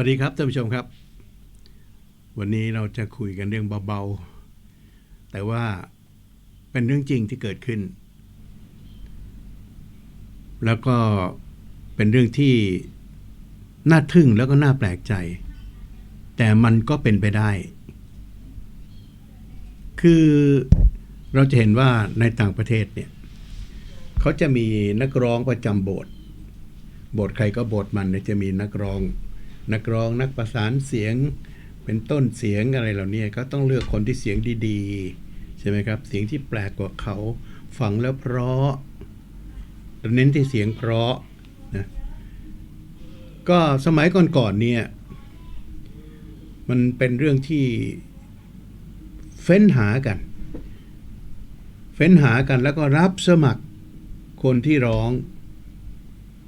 วัสดีครับท่านผู้ชมครับ วันนี้เราจะคุยกันเรื่องเบาๆ แต่ว่าเป็นเรื่องจริงที่เกิดขึ้น แล้วก็เป็นเรื่องที่น่าทึ่งแล้วก็น่าแปลกใจ แต่มันก็เป็นไปได้ คือเราจะเห็นว่าในต่างประเทศเนี่ยเขาจะมีนักร้องประจำโบสถ์โบสถ์ใครก็โบสถ์มันจะมีนักร้อง นักร้องนักประสานเสียงเป็นต้นเสียงอะไรเหล่านี้ก็ต้องเลือกคนที่เสียงดีๆ ใช่ไหมครับ เสียงที่แปลกกว่าเขาฟังแล้วเพราะเน้นที่เสียงเพราะนะก็สมัยก่อนๆเนี่ยมันเป็นเรื่องที่เฟ้นหากัน เฟ้นหากันแล้วก็รับสมัครคนที่ร้อง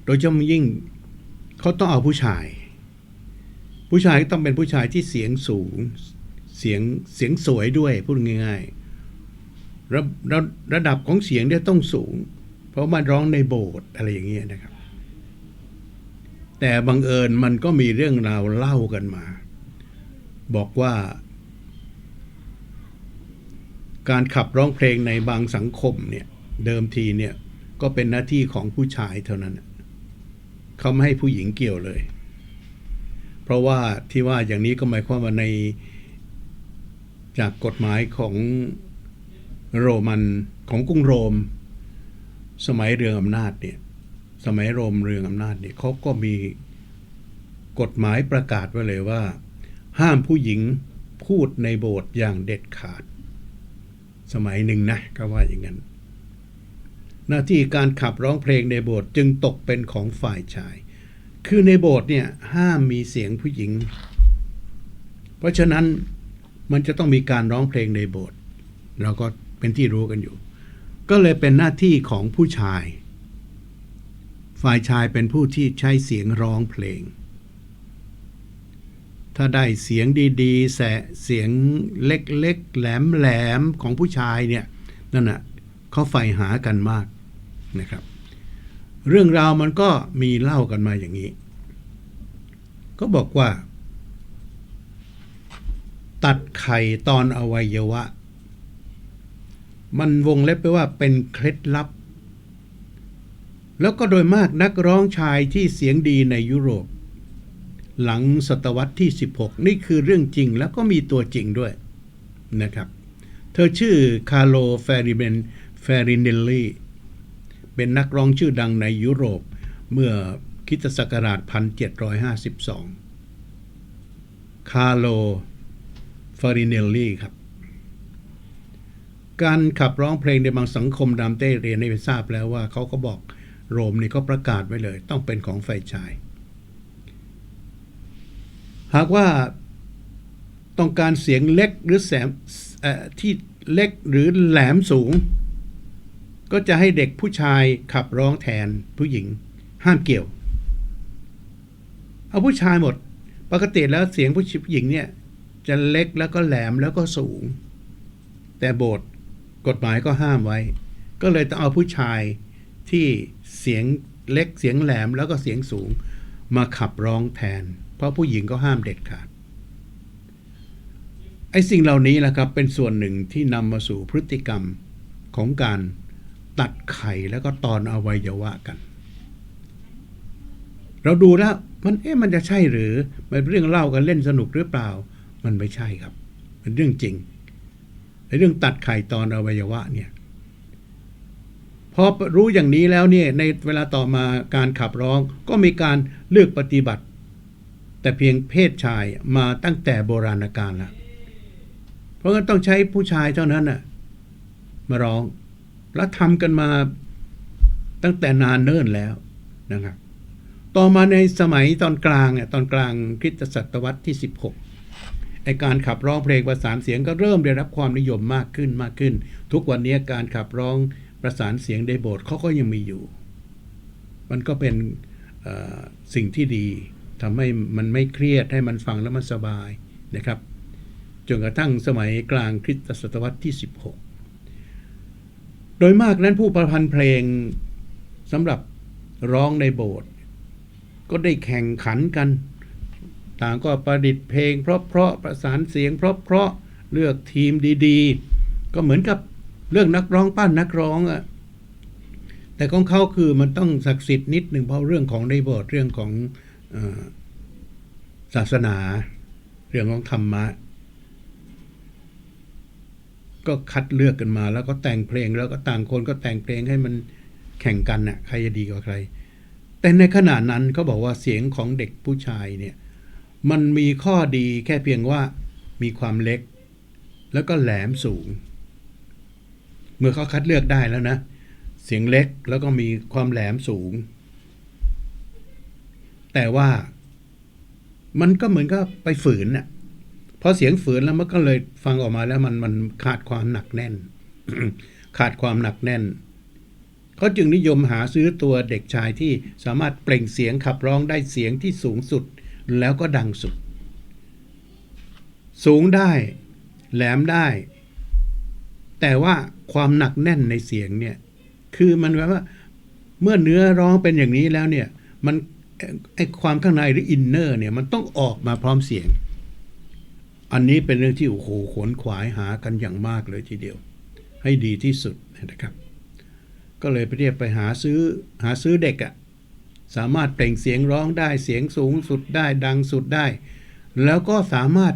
โดยเฉพาะยิ่งเขาต้องเอาผู้ชาย ผู้ชายก็ต้องเป็นผู้ชายที่เสียงสูง เสียงเสียงสวยด้วยพูดง่ายๆระระระดับของเสียงเนี่ยต้องสูง เพราะมันร้องในโบสถ์อะไรอย่างเงี้ยนะครับ แต่บังเอิญมันก็มีเรื่องราวเล่ากันมา บอกว่า การขับร้องเพลงในบางสังคมเนี่ยเดิมทีเนี่ยก็เป็นหน้าที่ของผู้ชายเท่านั้น เขาไม่ให้ผู้หญิงเกี่ยวเลย ราะว่าที่ว่าอย่างนี้ก็หมายความว่าในจากกฎหมายของโรมันของกรุงโรม สมัยเรืองอำนาจเนี่ยสมัยโรมเรืองอำนาจเนี่ยเขาก็มีกฎหมายประกาศไว้เลยว่า ห้ามผู้หญิงพูดในโบสถ์อย่างเด็ดขาด สมัยหนึ่งนะก็ว่าอย่างนั้น หน้าที่การขับร้องเพลงในโบสถ์จึงตกเป็นของฝ่ายชาย คือในโบสถ์เนี่ยห้ามมีเสียงผู้หญิง เพราะฉะนั้นมันจะต้องมีการร้องเพลงในโบสถ์เราก็เป็นที่รู้กันอยู่ ก็เลยเป็นหน้าที่ของผู้ชาย ฝ่ายชายเป็นผู้ที่ใช้เสียงร้องเพลง ถ้าได้เสียงดีๆ แสเสียงเล็กๆ แหลมๆ ของผู้ชายเนี่ยนั่นน่ะเขาใฝ่หากันมากนะครับ เรื่องราวมันก็มีเล่ากันมาอย่างนี้ ก็บอกว่า ตัดไข่ตอนอวัยวะ มันวงเล็บไปว่าเป็นเคล็ดลับ แล้วก็โดยมากนักร้องชายที่เสียงดีในยุโรป หลังศตวรรษที่ 16 นี่คือเรื่องจริงแล้วก็มีตัวจริงด้วยนะครับ เธอชื่อคาร์โลเฟริเบนเฟรินเนลลี่ เป็นนักร้องชื่อดังในยุโรปเมื่อคริตศักราช 1752 คาร์โล ฟาริเนลลี่ครับ การขับร้องเพลงในบางสังคมดามเต้เรียนให้ทราบแล้วว่าเขาก็บอกโรมนี่ก็ประกาศไว้เลย ต้องเป็นของฝ่ายชาย หากว่าต้องการเสียงเล็กหรือแสมที่เล็กหรือแหลมสูง ก็จะให้เด็กผู้ชายขับร้องแทนผู้หญิง ห้ามเกี่ยว เอาผู้ชายหมด ปกติแล้วเสียงผู้หญิงเนี่ย จะเล็กแล้วก็แหลมแล้วก็สูง แต่โบสถ์กฎหมายก็ห้ามไว้ ก็เลยต้องเอาผู้ชายที่เสียงเล็กเสียงแหลมแล้วก็เสียงสูง มาขับร้องแทน เพราะผู้หญิงก็ห้ามเด็ดขาดไอ้สิ่งเหล่านี้แหละครับเป็นส่วนหนึ่งที่นำมาสู่พฤติกรรมของการ ตัดไข่แล้วก็ตอนอวัยวะกัน เราดูแล้วมันเอ๊ะมันจะใช่หรือมันเป็นเรื่องเล่ากันเล่นสนุกหรือเปล่า มันไม่ใช่ครับเป็นเรื่องจริงในเรื่องตัดไข่ตอนอวัยวะเนี่ยพอรู้อย่างนี้แล้วเนี่ยในเวลาต่อมาการขับร้องก็มีการเลือกปฏิบัติ แต่เพียงเพศชายมาตั้งแต่โบราณกาลแล้วเพราะงั้นต้องใช้ผู้ชายเท่านั้นน่ะมาร้อง แล้วทำกันมาตั้งแต่นานเนิ่นแล้วนะครับ ต่อมาในสมัยตอนกลางอะตอนกลางคริสตศตวรรษที่ 16ไอการขับร้องเพลงประสานเสียงก็เริ่มได้รับความนิยมมากขึ้นมากขึ้น ทุกวันนี้การขับร้องประสานเสียงในโบสถ์เขาก็ยังมีอยู่ มันก็เป็นสิ่งที่ดีทำให้มันไม่เครียดให้มันฟังแล้วมันสบายนะครับจนกระทั่งสมัยกลางคริสตศตวรรษที่ 16 โดยมากนั้นผู้ประพันธ์เพลงสำหรับร้องในโบสถ์ก็ได้แข่งขันกัน ต่างก็ประดิษฐ์เพลง เพราะๆประสานเสียง เพราะๆเลือกทีมดีๆ ก็เหมือนกับเรื่องนักร้องปั้นนักร้องอะแต่ของเขาคือมันต้องศักดิ์สิทธิ์นิดหนึ่งเพราะเรื่องของในโบสถ์เรื่องของศาสนา เรื่องของธรรมะ ก็คัดเลือกกันมา แล้วก็แต่งเพลงแล้วก็ต่างคนก็แต่งเพลงให้มันแข่งกันน่ะใครจะดีกว่าใคร แต่ในขณะนั้นเขาบอกว่าเสียงของเด็กผู้ชายเนี่ยมันมีข้อดีแค่เพียงว่ามีความเล็ก แล้วก็แหลมสูง เมื่อเขาคัดเลือกได้แล้วนะ เสียงเล็กแล้วก็มีความแหลมสูง แต่ว่ามันก็เหมือนกับไปฝืนน่ะ พอเสียงฝืนแล้วมันก็เลยฟังออกมาแล้วมันมันขาดความหนักแน่น ขาดความหนักแน่นเขาจึงนิยมหาซื้อตัวเด็กชายที่สามารถเปล่งเสียงขับร้องได้เสียงที่สูงสุดแล้วก็ดังสุด สูงได้ แหลมได้ แต่ว่าความหนักแน่นในเสียงเนี่ยคือมันแปลว่าเมื่อเนื้อร้องเป็นอย่างนี้แล้วเนี่ยมันไอความข้างในหรืออินเนอร์เนี่ยมันต้องออกมาพร้อมเสียง อันนี้เป็นเรื่องที่โอ้โหขนขวายหากันอย่างมากเลยทีเดียว ให้ดีที่สุดนะครับ ก็เลยไปเรียกไปหาซื้อหาซื้อเด็กอะ่ะสามารถเปล่งเสียงร้องได้เสียงสูงสุดได้ดังสุดได้ แล้วก็สามารถ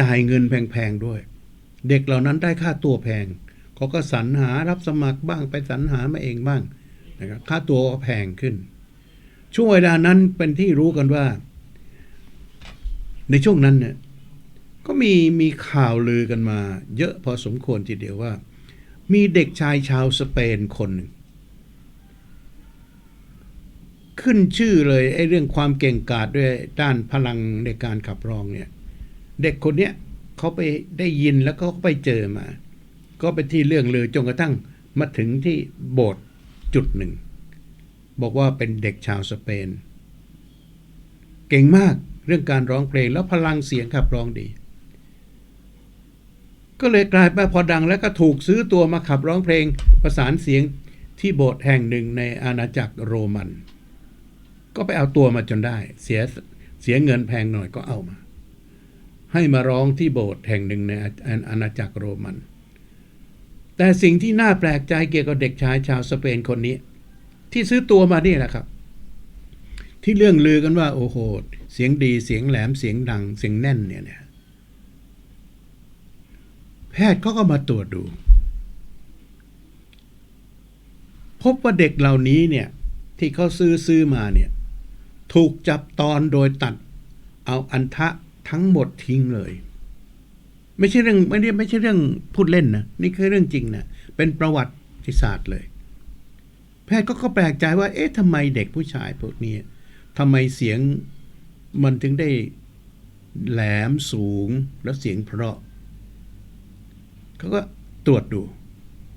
จ่ายเงินแพงๆด้วย เด็กเหล่านั้นได้ค่าตัวแพงเขาก็สรรหารับสมัครบ้างไปสรรหามาเองบ้างนะครับค่าตัวก็แพงขึ้น ช่วงเวลานั้นเป็นที่รู้กันว่า ในช่วงนั้นเนี่ย ก็มีมีข่าวลือกันมา เยอะพอสมควรทีเดียวว่า มีเด็กชายชาวสเปนคนหนึ่งขึ้นชื่อเลยไอ้เรื่องความเก่งกาจด้วยด้านพลังในการขับร้องเนี่ย เด็กคนเนี้ยเขาไปได้ยินแล้วก็ไปเจอมา ก็เป็นที่เรื่องเลือจนกระทั่งมาถึงที่โบสถ์จุดหนึ่ง บอกว่าเป็นเด็กชาวสเปน เก่งมากเรื่องการร้องเพลงแล้วพลังเสียงขับร้องดี ก็เลยกลายไปพอดังแล้วก็ถูกซื้อตัวมาขับร้องเพลงประสานเสียงที่โบสถ์แห่งหนึ่งในอาณาจักรโรมัน ก็ไปเอาตัวมาจนได้ เสียเสียเงินแพงหน่อยก็เอามา ให้มาร้องที่โบสถ์แห่งหนึ่งในอาณาจักรโรมัน แต่สิ่งที่น่าแปลกใจเกี่ยวกับเด็กชายชาวสเปนคนนี้ ที่ซื้อตัวมานี่แหละครับ ที่เรื่องลือกันว่าโอ้โหเสียงดีเสียงแหลมเสียงดังเสียงแน่นเนี่ยเนี่ย พทย์เขาก็มาตรวจดู พบว่าเด็กเหล่านี้เนี่ย ที่เขาซื้อซื้อมาเนี่ย ถูกจับตอนโดยตัด เอาอันทะทั้งหมดทิ้งเลย ไม่ใช่เรื่องไม่ได้ไม่ใช่เรื่องพูดเล่นนะนี่คือเรื่องจริงนะเป็นประวัติศาสตร์เลย แพทย์ก็ก็แปลกใจว่า เอ๊ะทำไมเด็กผู้ชายพวกนี้ทำไมเสียงมันถึงได้แหลมสูงแล้วเสียงเพราะ เขาก็ตรวจดู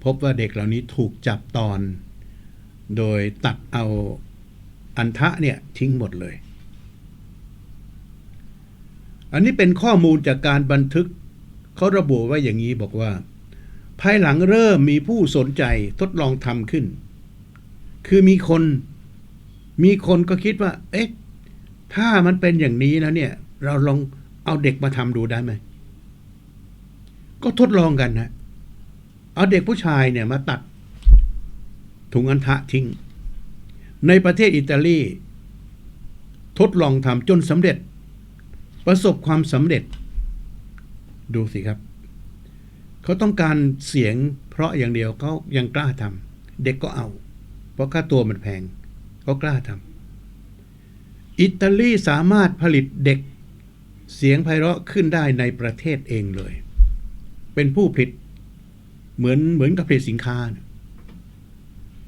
พบว่าเด็กเหล่านี้ถูกจับตอน โดยตัดเอาอันทะเนี่ยทิ้งหมดเลย อันนี้เป็นข้อมูลจากการบันทึกเขาระบุไว้อย่างนี้บอกว่า ภายหลังเริ่มมีผู้สนใจทดลองทำขึ้น คือมีคนมีคนก็คิดว่า เอ๊ะ ถ้ามันเป็นอย่างนี้แล้วเนี่ย เราลองเอาเด็กมาทำดูได้ไหม ก็ทดลองกันนะเอาเด็กผู้ชายเนี่ยมาตัดถุงอันทะทิ้ง ในประเทศอิตาลี ทดลองทำจนสำเร็จ ประสบความสำเร็จ ดูสิครับ เขาต้องการเสียงเพราะอย่างเดียวเขายังกล้าทำเด็กก็เอา เพราะค่าตัวมันแพงเขากล้าทำอิตาลีสามารถผลิตเด็กเสียงไพเราะขึ้นได้ในประเทศเองเลย เป็นผู้ผลิต เหมือนเหมือนกับผลิตสินค้านะ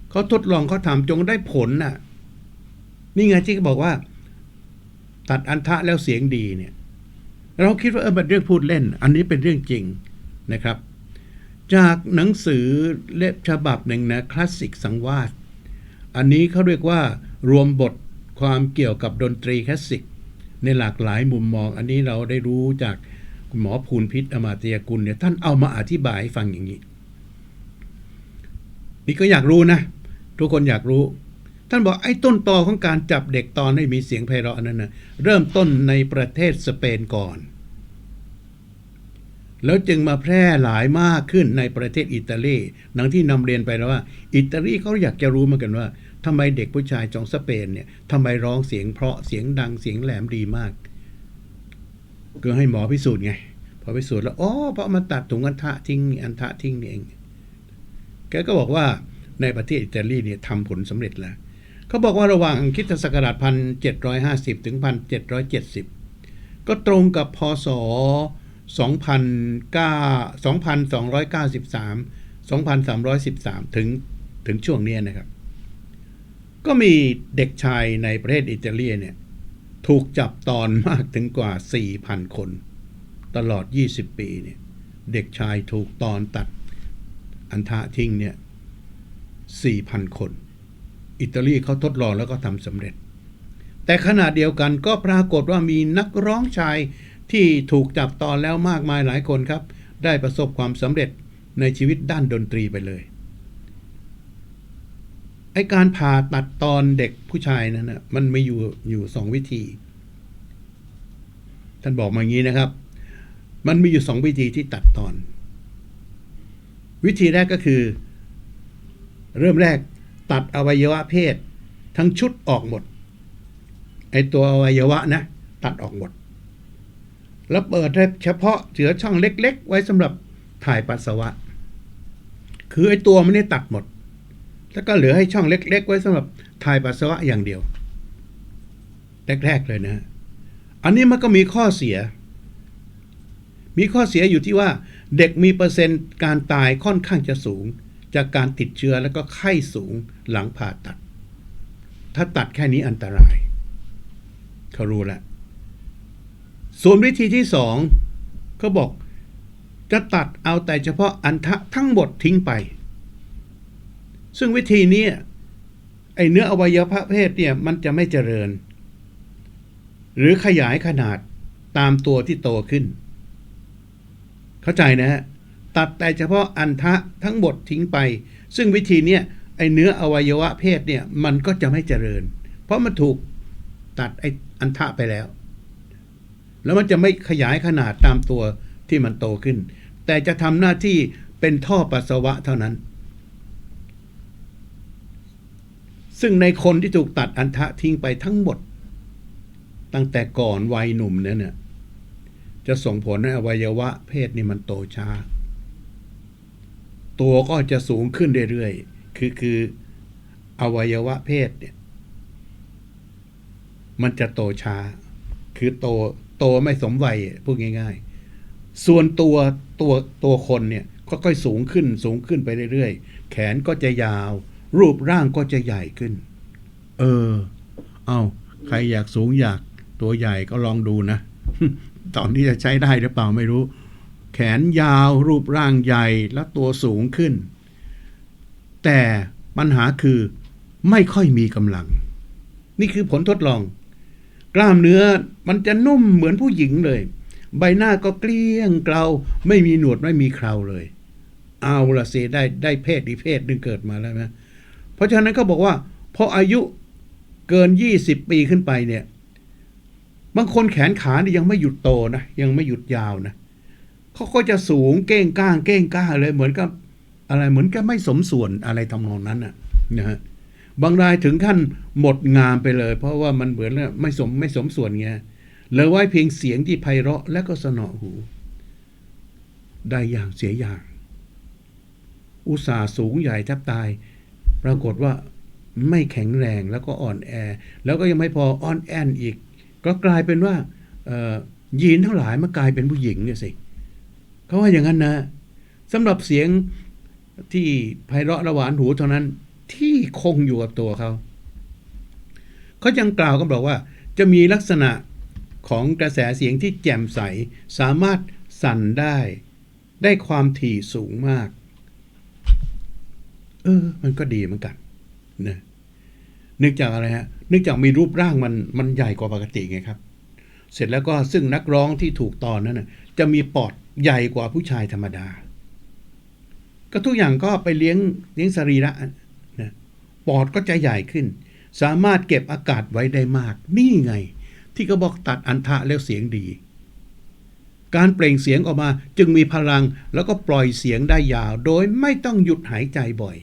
เขาทดลองเขาทำจงได้ผลน่ะ นี่ไงที่เขาบอกว่า ตัดอันทะแล้วเสียงดีเนี่ย เราคิดว่าเออเป็นเรื่องพูดเล่น อันนี้เป็นเรื่องจริงนะครับ จากหนังสือเล่มฉบับหนึ่งนะคลาสสิกสังวาสอันนี้เขาเรียกว่ารวมบทความเกี่ยวกับดนตรีคลาสสิกในหลากหลายมุมมอง อันนี้เราได้รู้จาก คุณหมอภูลพิษอมาตยกุลเนี่ยท่านเอามาอธิบายให้ฟังอย่างนี้ นี่ก็อยากรู้นะ ทุกคนอยากรู้ ท่านบอกไอ้ต้นตอของการจับเด็กตอนให้มีเสียงไพเราะนั้นนะเริ่มต้นในประเทศสเปนก่อน แล้วจึงมาแพร่หลายมากขึ้นในประเทศอิตาลีดังที่นำเรียนไปแล้วว่า อิตาลีเขาอยากจะรู้เหมือนกันว่าทำไมเด็กผู้ชายจองสเปนเนี่ยทำไมร้องเสียงเพราะเสียงดังเสียงแหลมดีมาก ก็ให้หมอพิสูจน์ไง พอพิสูจน์แล้วอ๋อเพราะมันตัดถุงอันทะทิ้งอันทะทิ้งนี่เอง แกก็บอกว่าในประเทศอิตาลีเนี่ยทำผลสำเร็จแล้ว เขาบอกว่าระหว่างคิดศักราชพันเจ็ดร้อยห้าสิบถึงพันเจ็ดร้อยเจ็ดสิบก็ตรงกับพศสองพันเก้าสองพันสองร้อยเก้าสิบสามสองพันสามร้อยสิบสามถึงถึงช่วงนี้นะครับ ก็มีเด็กชายในประเทศอิตาลีเนี่ย ถูกจับตอนมากถึงกว่า 4,000 คน ตลอด 20 ปีเนี่ยเด็กชายถูกตอนตัดอันทะทิ้งเนี่ย 4,000 คน อิตาลีเขาทดลองแล้วก็ทำสำเร็จ แต่ขณะเดียวกันก็ปรากฏว่ามีนักร้องชายที่ถูกจับตอนแล้วมากมายหลายคนครับ ได้ประสบความสำเร็จในชีวิตด้านดนตรีไปเลย ไอการผ่าตัดตอนเด็กผู้ชายนั้นนะมันมีอยู่อยู่สองวิธี ท่านบอกมาอย่างนี้นะครับ มันมีอยู่สองวิธีที่ตัดตอน วิธีแรกก็คือ เริ่มแรกตัดอวัยวะเพศ ทั้งชุดออกหมด ไอตัวอวัยวะนะ ตัดออกหมด แล้วเปิดเฉพาะเหลือช่องเล็ก ๆ ไว้สำหรับถ่ายปัสสาวะ คือไอตัวมันนี่ตัดหมด แล้วก็เหลือให้ช่องเล็ก ๆ ไว้สำหรับถ่ายปัสสาวะอย่างเดียว แรก ๆ เลยนะ อันนี้มันก็มีข้อเสีย มีข้อเสียอยู่ที่ว่า เด็กมีเปอร์เซ็นต์การตายค่อนข้างจะสูง จากการติดเชื้อแล้วก็ไข้สูงหลังผ่าตัด ถ้าตัดแค่นี้อันตรายเขารู้แล้วส่วนวิธีที่สองเขาบอกจะตัดเอาแต่เฉพาะอันทะทั้งหมดทิ้งไป ซึ่งวิธีนี้ไอเนื้ออวัยวะเพศเนี่ยมันจะไม่เจริญ หรือขยายขนาดตามตัวที่โตขึ้น เข้าใจนะฮะตัดแต่เฉพาะอันทะทั้งหมดทิ้งไป ซึ่งวิธีเนี้ยไอเนื้ออวัยวะเพศเนี่ยมันก็จะไม่เจริญ เพราะมันถูกตัดไออันทะไปแล้ว แล้วมันจะไม่ขยายขนาดตามตัวที่มันโตขึ้น แต่จะทำหน้าที่เป็นท่อปัสสาวะเท่านั้น ซึ่งในคนที่ถูกตัดอันทะทิ้งไปทั้งหมด ตั้งแต่ก่อนวัยหนุ่มเนี่ยเนี่ยจะส่งผลให้อวัยวะเพศนี่มันโตช้า ตัวก็จะสูงขึ้นเรื่อยๆ คือคืออวัยวะเพศเนี่ยมันจะโตช้า คือโตโตไม่สมวัยพูดง่าย ๆ ส่วนตัวตัวตัวคนเนี่ยค่อยๆสูงขึ้นสูงขึ้นไปเรื่อยๆ แขนก็จะยาว รูปร่างก็จะใหญ่ขึ้น เออ เอาใครอยากสูงอยากตัวใหญ่ก็ลองดูนะ ตอนนี้จะใช้ได้หรือเปล่าไม่รู้ แขนยาวรูปร่างใหญ่และตัวสูงขึ้น แต่ปัญหาคือไม่ค่อยมีกำลัง นี่คือผลทดลอง กล้ามเนื้อมันจะนุ่มเหมือนผู้หญิงเลย ใบหน้าก็เกลี้ยงเกลาไม่มีหนวดไม่มีเคราเลย เอาละสิได้ได้เพศอีเพศหนึ่งเกิดมาแล้วนะ ราะฉะนั้นเขาบอกว่าพออายุเกิน 20 ปีขึ้นไปเนี่ย บางคนแขนขาเนี่ยยังไม่หยุดโตนะยังไม่หยุดยาวนะเขาก็จะสูงเก้งก้าง เก้งก้าเลยเหมือนกับอะไรเหมือนกับไม่สมส่วนอะไรทำนองนั้นนะนะฮะบางรายถึงขั้นหมดงามไปเลย เพราะว่ามันเหมือนไม่สมไม่สมส่วนไงเหลือไว้เพียงเสียงที่ไพเราะและก็สนอหู ได้อย่างเสียอย่าง อุตส่าห์สูงใหญ่แทบตาย ปรากฏว่าไม่แข็งแรงแล้วก็อ่อนแอ แล้วก็ยังไม่พออ่อนแอนอีก ก็กลายเป็นว่ายีนทั้งหลายมันกลายเป็นผู้หญิงเนี่ยสิเขาว่าอย่างนั้นนะสำหรับเสียงที่ไพเราะระหวานหูเท่านั้นที่คงอยู่กับตัวเขาเขายังกล่าวกันบอกว่า จะมีลักษณะของกระแสเสียงที่แจ่มใส สามารถสั่นได้ ได้ความถี่สูงมาก เออ มันก็ดีเหมือนกันนะนึกจากอะไรฮะนึกจากมีรูปร่างมันมันใหญ่กว่าปกติไงครับ เสร็จแล้วก็ซึ่งนักร้องที่ถูกตอนนั้นนะจะมีปอดใหญ่กว่าผู้ชายธรรมดา ก็ทุกอย่างก็ไปเลี้ยงเลี้ยงสรีระนะปอดก็จะใหญ่ขึ้น สามารถเก็บอากาศไว้ได้มาก นี่ไง ที่เขาบอกตัดอันทะแล้วเสียงดี การเปล่งเสียงออกมาจึงมีพลังแล้วก็ปล่อยเสียงได้ยาว โดยไม่ต้องหยุดหายใจบ่อย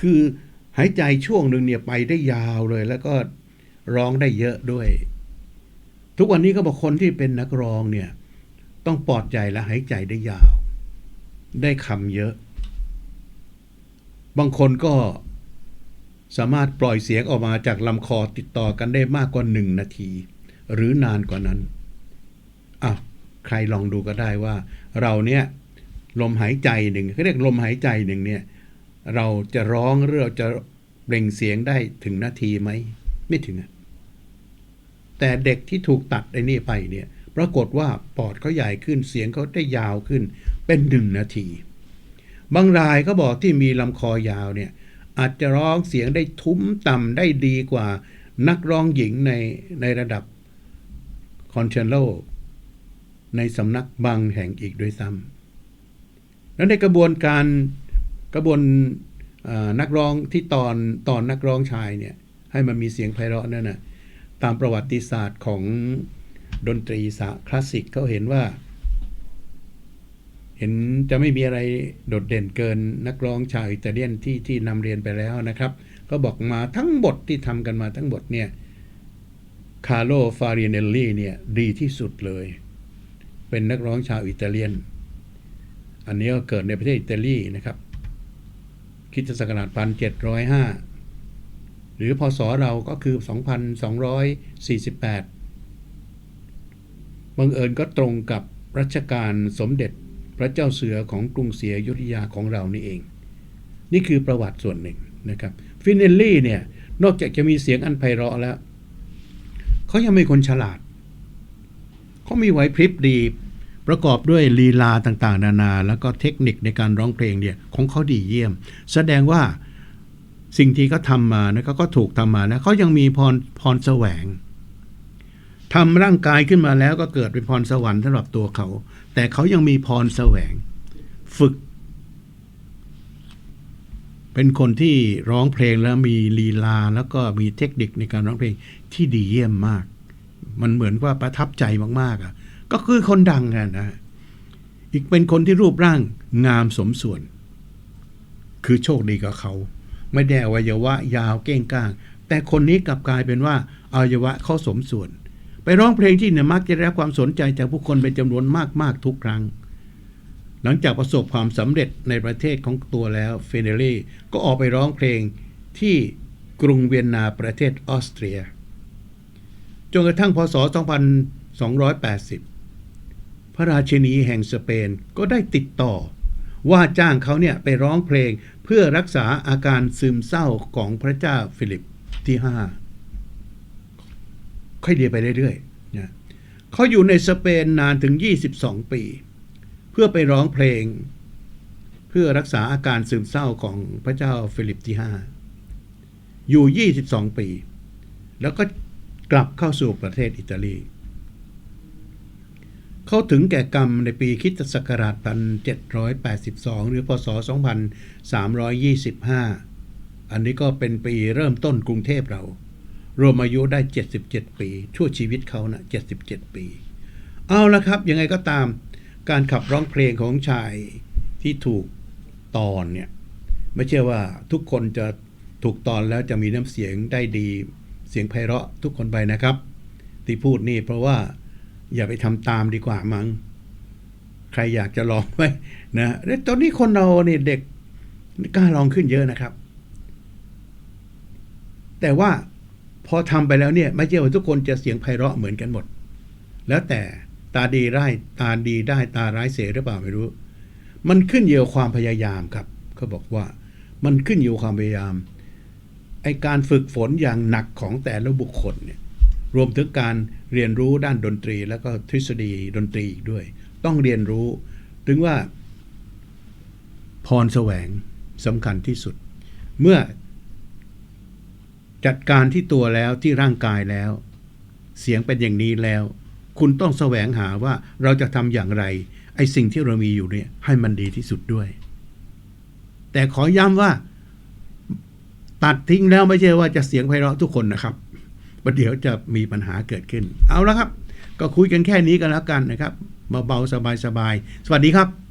คือหายใจช่วงหนึ่งเนี่ยไปได้ยาวเลย แล้วก็ร้องได้เยอะด้วย ทุกวันนี้ก็บอกคนที่เป็นนักร้องเนี่ย ต้องปลอดใจและหายใจได้ยาว ได้คำเยอะ บางคนก็สามารถปล่อยเสียงออกมาจากลำคอติดต่อกันได้มากกว่าหนึ่งนาที หรือนานกว่านั้นอะใครลองดูก็ได้ว่า เราเนี่ยลมหายใจหนึ่งเขาเรียกลมหายใจหนึ่งเนี่ย เราจะร้องหรือเราจะเปล่งเสียงได้ถึงนาทีไหม ไม่ถึง แต่เด็กที่ถูกตัดไอ้นี่ไปเนี่ย ปรากฏว่าปอดเขาใหญ่ขึ้นเสียงเขาได้ยาวขึ้น เป็นหนึ่งนาที บางรายก็บอกที่มีลำคอยาวเนี่ย อาจจะร้องเสียงได้ทุ้มต่ำได้ดีกว่านักร้องหญิงในในระดับคอนเชนโลในสำนักบางแห่งอีกด้วยซ้ำแล้วในกระบวนการ กระบวนอ่านักร้องที่ตอนตอนนักร้องชายเนี่ยให้มันมีเสียงไพเราะนั่นนะตามประวัติศาสตร์ของดนตรีสาคลาสสิกเขาเห็นว่า เห็นจะไม่มีอะไรโดดเด่นเกินนักร้องชาวอิตาเลียนที่ที่นำเรียนไปแล้วนะครับ ก็บอกมาทั้งหมดที่ทำกันมาทั้งหมดเนี่ยคาร์โลฟาริเนลลี่เนี่ยดีที่สุดเลย เป็นนักร้องชาวอิตาเลียน อันนี้ก็เกิดในประเทศอิตาลีนะครับ คิดศักราชพันเจ็ดร้อยห้าหรือพศเราก็คือ 2,248 บังเอิญก็ตรงกับรัชกาลสมเด็จพระเจ้าเสือของกรุงศรีอยุธยาของเรานี่เอง นี่คือประวัติส่วนหนึ่งนะครับฟินเนลลี่เนี่ยนอกจากจะมีเสียงอันไพเราะแล้ว เขายังเป็นคนฉลาด เขามีไหวพริบดี ประกอบด้วยลีลาต่างๆ นานา แล้วก็เทคนิคในการร้องเพลงเนี่ยของเขาดีเยี่ยม แสดงว่าสิ่งที่เขาทำมานะเขาก็ถูกทำมาแล้วเขายังมีพรพรแสวงทำร่างกายขึ้นมาแล้วก็เกิดเป็นพรสวรรค์สำหรับตัวเขา แต่เขายังมีพรแสวง ฝึก เป็นคนที่ร้องเพลงแล้วมีลีลาแล้วก็มีเทคนิคในการร้องเพลงที่ดีเยี่ยมมาก มันเหมือนว่าประทับใจมากๆอะ ก็คือคนดังไงนะอีกเป็นคนที่รูปร่างงามสมส่วน คือโชคดีกับเขา ไม่ได้อวัยวะยาวเก้งก้าง แต่คนนี้กลับกลายเป็นว่าอวัยวะเขาสมส่วน ไปร้องเพลงที่เนี่ยมักจะได้รับความสนใจจากผู้คนเป็นจำนวนมากๆทุกครั้ง หลังจากประสบความสำเร็จในประเทศของตัวแล้วเฟเนเล่ก็ออกไปร้องเพลงที่กรุงเวียนนาประเทศออสเตรียจนกระทั่งพศ 2280 ระราชินีแห่งสเปนก็ได้ติดต่อ ว่าจ้างเขาเนี่ยไปร้องเพลงเพื่อรักษาอาการซึมเศร้าของพระเจ้าฟิลิปที่5ค่อยเดียไปเรื่อยๆนะเขาอยู่ในสเปนนานถึง 22 ปี เพื่อไปร้องเพลง เพื่อรักษาอาการซึมเศร้าของพระเจ้าฟิลิปที่5อยู่ 22 ปี แล้วก็กลับเข้าสู่ประเทศอิตาลี เขาถึงแก่กรรมในปีคริสตศักราช 1782 หรือพศ 2325 อันนี้ก็เป็นปีเริ่มต้นกรุงเทพเรา รวมอายุได้ 77 ปี ชั่วชีวิตเขานะ77 ปี เอาละครับ ยังไงก็ตามการขับร้องเพลงของชายที่ถูกตอนเนี่ย ไม่ใช่ว่าทุกคนจะถูกตอนแล้วจะมีน้ำเสียงได้ดี เสียงไพเราะทุกคนไปนะครับ ที่พูดนี่เพราะว่า อย่าไปทำตามดีกว่ามั้งใครอยากจะลองไหมนะแล้วตอนนี้คนเราเนี่ยเด็กกล้าลองขึ้นเยอะนะครับ แต่ว่าพอทำไปแล้วเนี่ยไม่ใช่ว่าทุกคนจะเสียงไพเราะเหมือนกันหมด แล้วแต่ตาดีไร้ตาดีได้ตาร้ายเสียหรือเปล่าไม่รู้ มันขึ้นอยู่กับความพยายามครับเขาบอกว่ามันขึ้นอยู่ความพยายามไอการฝึกฝนอย่างหนักของแต่ละบุคคลเนี่ย รวมถึงการเรียนรู้ด้านดนตรี แล้วก็ทฤษฎีดนตรีอีกด้วย ต้องเรียนรู้ ถึงว่า พรแสวงสำคัญที่สุด เมื่อจัดการที่ตัวแล้วที่ร่างกายแล้ว เสียงเป็นอย่างนี้แล้ว คุณต้องแสวงหาว่าเราจะทำอย่างไร ไอ้สิ่งที่เรามีอยู่เนี่ยให้มันดีที่สุดด้วย แต่ขอย้ำว่า ตัดทิ้งแล้วไม่ใช่ว่าจะเสียงไพเราะทุกคนนะครับ ประเดี๋ยวจะมีปัญหาเกิดขึ้น เอาละครับ ก็คุยกันแค่นี้กันแล้วกันนะครับเบาๆสบายๆสวัสดีครับ